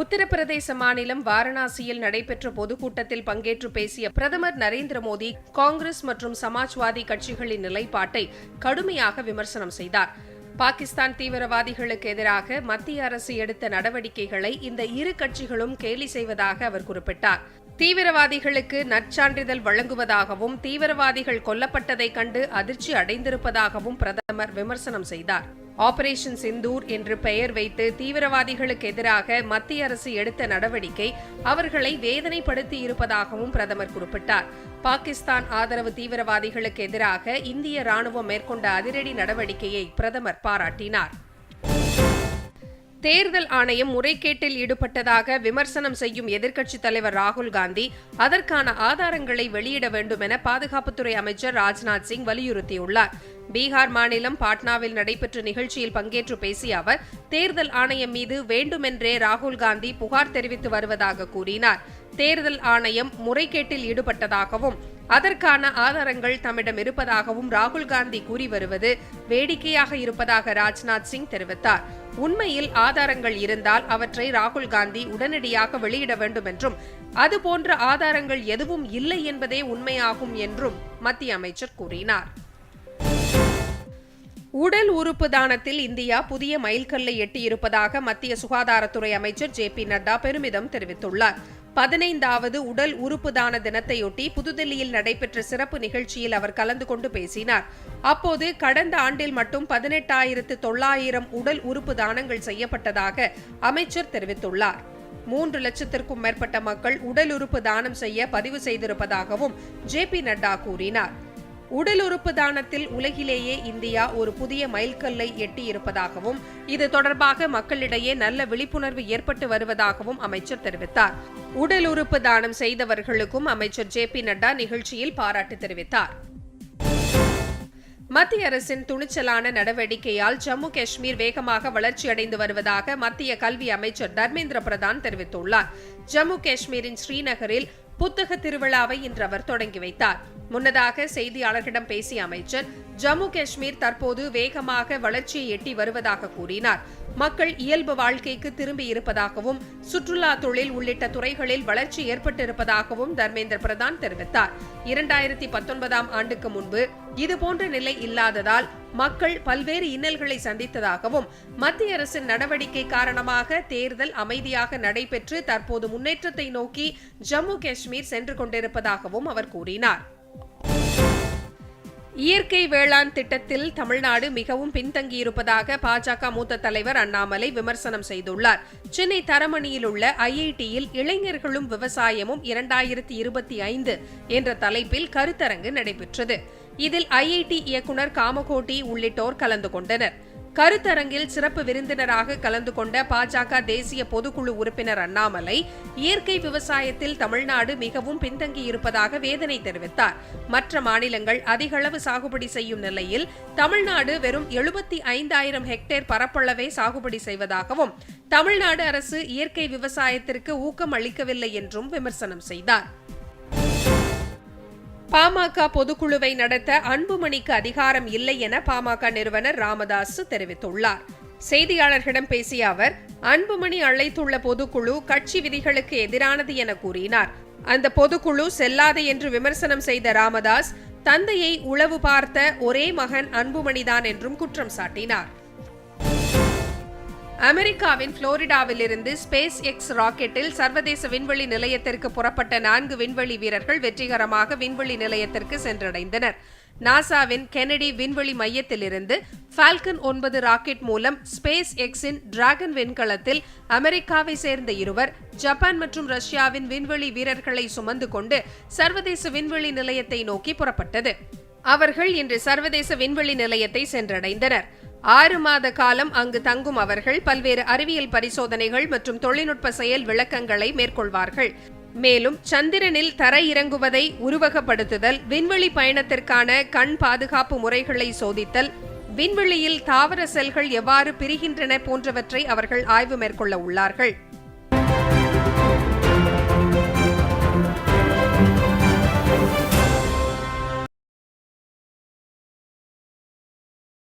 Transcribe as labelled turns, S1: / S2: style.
S1: உத்தரப்பிரதேச மாநிலம் வாரணாசியில் நடைபெற்ற பொதுக்கூட்டத்தில் பங்கேற்று பேசிய பிரதமர் நரேந்திர மோடி காங்கிரஸ் மற்றும் சமாஜ்வாதி கட்சிகளின் நிலைப்பாட்டை கடுமையாக விமர்சனம் செய்தார். பாகிஸ்தான் தீவிரவாதிகளுக்கு எதிராக மத்திய அரசு எடுத்த நடவடிக்கைகளை இந்த இரு கட்சிகளும் கேலி செய்வதாக அவர் குறிப்பிட்டார். தீவிரவாதிகளுக்கு நற்சான்றிதழ் வழங்குவதாகவும் தீவிரவாதிகள் கொல்லப்பட்டதைக் கண்டு அதிர்ச்சி அடைந்திருப்பதாகவும் பிரதமர் விமர்சனம் செய்தார். ஆபரேஷன் சிந்தூர் என்று பெயர் வைத்து தீவிரவாதிகளுக்கு எதிராக மத்திய அரசு எடுத்த நடவடிக்கை அவர்களை வேதனைப்படுத்தி இருப்பதாகவும் பிரதமர் குறிப்பிட்டார். பாகிஸ்தான் ஆதரவு தீவிரவாதிகளுக்கு எதிராக இந்திய ராணுவம் மேற்கொண்ட அதிரடி நடவடிக்கையை பிரதமர் பாராட்டினார். தேர்தல் ஆணையம் முறைகேட்டில் ஈடுபட்டதாக விமர்சனம் செய்யும் எதிர்க்கட்சித் தலைவர் ராகுல் காந்தி அதற்கான ஆதாரங்களை வெளியிட வேண்டும் என பாதுகாப்புத்துறை அமைச்சர் ராஜ்நாத் சிங் வலியுறுத்தியுள்ளார். பீகார் மாநிலம் பாட்னாவில் நடைபெற்ற நிகழ்ச்சியில் பங்கேற்று பேசிய அவர் தேர்தல் ஆணையம் மீது வேண்டுமென்றே ராகுல் காந்தி புகார் தெரிவித்து வருவதாக கூறினார். தேர்தல் ஆணையம் முறைகேட்டில் ஈடுபட்டதாகவும் அதற்கான ஆதாரங்கள் தம்மிடம் இருப்பதாகவும் ராகுல் காந்தி கூறி வருவது வேடிக்கையாக இருப்பதாக ராஜ்நாத் சிங் தெரிவித்தார். உண்மையில் ஆதாரங்கள் இருந்தால் அவற்றை ராகுல் காந்தி உடனடியாக வெளியிட வேண்டும் என்றும் அதுபோன்ற ஆதாரங்கள் எதுவும் இல்லை என்பதே உண்மையாகும் என்றும் மத்திய அமைச்சர் கூறினார். உடல் உறுப்பு தானத்தில் இந்தியா புதிய மைல்கல்லை எட்டியிருப்பதாக மத்திய சுகாதாரத்துறை அமைச்சர் ஜே பி நட்டா பெருமிதம் தெரிவித்துள்ளார். பதினைந்தாவது உடல் உறுப்பு தான தினத்தையொட்டி புதுதில்லியில் நடைபெற்ற சிறப்பு நிகழ்ச்சியில் அவர் கலந்து கொண்டு பேசினார். அப்போது கடந்த ஆண்டில் மட்டும் பதினெட்டாயிரத்து தொள்ளாயிரம் உடல் உறுப்பு தானங்கள் செய்யப்பட்டதாக அமைச்சர் தெரிவித்துள்ளார். மூன்று லட்சத்திற்கும் மேற்பட்ட மக்கள் உடல் உறுப்பு தானம் செய்ய பதிவு செய்திருப்பதாகவும் ஜே பி நட்டா கூறினார். உடல் உறுப்பு தானத்தில் உலகிலேயே இந்தியா ஒரு புதிய மைல்கல்லை எட்டியிருப்பதாகவும் இது தொடர்பாக மக்களிடையே நல்ல விழிப்புணர்வு ஏற்பட்டு வருவதாகவும் அமைச்சர் தெரிவித்தார். உடல் உறுப்பு தானம் செய்தவர்களுக்கும் அமைச்சர் ஜே பி நட்டா நிகழ்ச்சியில் பாராட்டு தெரிவித்தார். மத்திய அரசின் துணிச்சலான நடவடிக்கையால் ஜம்மு காஷ்மீர் வேகமாக வளர்ச்சியடைந்து வருவதாக மத்திய கல்வி அமைச்சர் தர்மேந்திர பிரதான் தெரிவித்துள்ளார். ஜம்மு காஷ்மீரின் ஸ்ரீநகரில் புத்தக திருவிழாவை இன்று அவர் தொடங்கி வைத்தார். முன்னதாக செய்தியாளர்களிடம் பேசிய அமைச்சர் ஜம்மு காஷ்மீர் தற்போது வேகமாக வளர்ச்சியை எட்டி வருவதாக கூறினார். மக்கள் இயல்பு வாழ்க்கைக்கு திரும்பி இருப்பதாகவும் சுற்றுலா தொழில் உள்ளிட்ட துறைகளில் வளர்ச்சி ஏற்பட்டிருப்பதாகவும் தர்மேந்திர பிரதான் தெரிவித்தார். இரண்டாயிரத்தி பத்தொன்பதாம் ஆண்டுக்கு முன்பு இதுபோன்ற நிலை இல்லாததால் மக்கள் பல்வேறு இன்னல்களை சந்தித்ததாகவும் மத்திய அரசின் நடவடிக்கை காரணமாக தேர்தல் அமைதியாக நடைபெற்று தற்போது முன்னேற்றத்தை நோக்கி ஜம்மு காஷ்மீர் சென்று கொண்டிருப்பதாகவும் அவர் கூறினார். இயற்கை வேளாண் திட்டத்தில் தமிழ்நாடு மிகவும் பின்தங்கியிருப்பதாக பாஜக மூத்த தலைவர் அண்ணாமலை விமர்சனம் செய்துள்ளார். சென்னை தரமணியில் உள்ள ஐஐடியில் இளைஞர்களும் விவசாயமும் இரண்டாயிரத்தி இருபத்தி ஐந்து என்ற தலைப்பில் கருத்தரங்கு நடைபெற்றது. இதில் ஐஐடி இயக்குநர் காமகோட்டி உள்ளிட்டோர் கலந்து கொண்டனர். கருத்தரங்கில் சிறப்பு விருந்தினராக கலந்து கொண்ட பாஜக தேசிய பொதுக்குழு உறுப்பினர் அண்ணாமலை இயற்கை விவசாயத்தில் தமிழ்நாடு மிகவும் பின்தங்கி இருப்பதாக வேதனை தெரிவித்தார். மற்ற மாநிலங்கள் அதிகளவு சாகுபடி செய்யும் நிலையில் தமிழ்நாடு வெறும் எழுபத்தி ஐந்தாயிரம் ஹெக்டேர் பரப்பளவே சாகுபடி செய்வதாகவும் தமிழ்நாடு அரசு இயற்கை விவசாயத்திற்கு ஊக்கம் அளிக்கவில்லை என்றும் விமர்சனம் செய்தார். பாமக பொதுக்குழுவை நடத்த அன்புமணிக்கு அதிகாரம் இல்லை என பாமக நிறுவனர் ராமதாஸ் தெரிவித்துள்ளார். செய்தியாளர்களிடம் பேசிய அவர் அன்புமணி அழைத்துள்ள பொதுக்குழு கட்சி விதிகளுக்கு எதிரானது என கூறினார். அந்த பொதுக்குழு செல்லாது என்று விமர்சனம் செய்த ராமதாஸ் தந்தையை உளவு பார்த்த ஒரே மகன் அன்புமணிதான் என்றும் குற்றம் சாட்டினார். அமெரிக்காவின் புளோரிடாவில் இருந்து ஸ்பேஸ் எக்ஸ் ராக்கெட்டில் சர்வதேச விண்வெளி நிலையத்திற்கு புறப்பட்ட நான்கு விண்வெளி வீரர்கள் வெற்றிகரமாக விண்வெளி நிலையத்திற்கு சென்றடைந்தனர். நாசாவின் கெனடி விண்வெளி மையத்திலிருந்து ஃபால்கன் ஒன்பது ராக்கெட் மூலம் ஸ்பேஸ் எக்ஸின் டிராகன் விண்கலத்தில் அமெரிக்காவை சேர்ந்த இருவர் ஜப்பான் மற்றும் ரஷ்யாவின் விண்வெளி வீரர்களை சுமந்து கொண்டு சர்வதேச விண்வெளி நிலையத்தை நோக்கி புறப்பட்டது. அவர்கள் இன்று சர்வதேச விண்வெளி நிலையத்தை சென்றடைந்தனர். ஆறு மாத காலம் அங்கு தங்கும் அவர்கள் பல்வேறு அறிவியல் பரிசோதனைகள் மற்றும் தொழில்நுட்ப செயல் விளக்கங்களை மேற்கொள்வார்கள். மேலும் சந்திரனில் தர இறங்குவதை உருவகப்படுத்துதல் விண்வெளி பயணத்திற்கான கண் பாதுகாப்பு முறைகளை சோதித்தல் விண்வெளியில் தாவர செல்கள் எவ்வாறு பிரிகின்றன போன்றவற்றை அவர்கள் ஆய்வு மேற்கொள்ள உள்ளார்கள்.